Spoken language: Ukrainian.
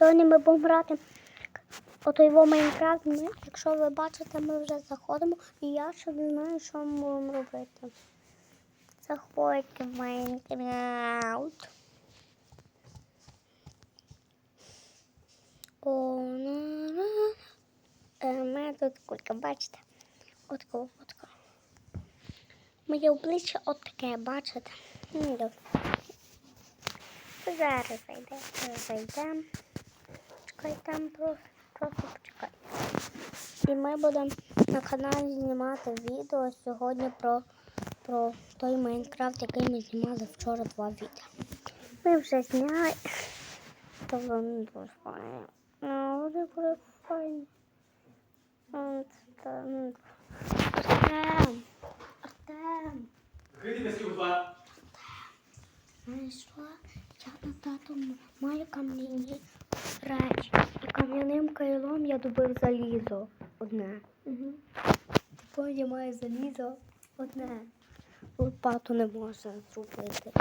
Сьогодні ми будемо грати ото його Майнкрафт. Ми, якщо ви бачите, ми вже заходимо, і я ще не знаю, що ми будемо робити. Заходьте в Майнкрафт. О. Е, мене тут кулька, бачите? От кого, от кого. Моє обличчя от таке, бачите? Ну. Зараз зайдемо. Чекай там просто, просто. І ми будемо на каналі знімати відео сьогодні про, про той Майнкрафт, який ми знімали вчора два відео. Ми вже зняли. То воно дуже файно. Ну, буде буде файно. Та, ну, Артем! Артем! Два. Я на тату маю кам'яні речі. І кам'яним кайлом я добив залізо одне. Угу. Тепер я маю залізо одне. Лопату не можна зробити.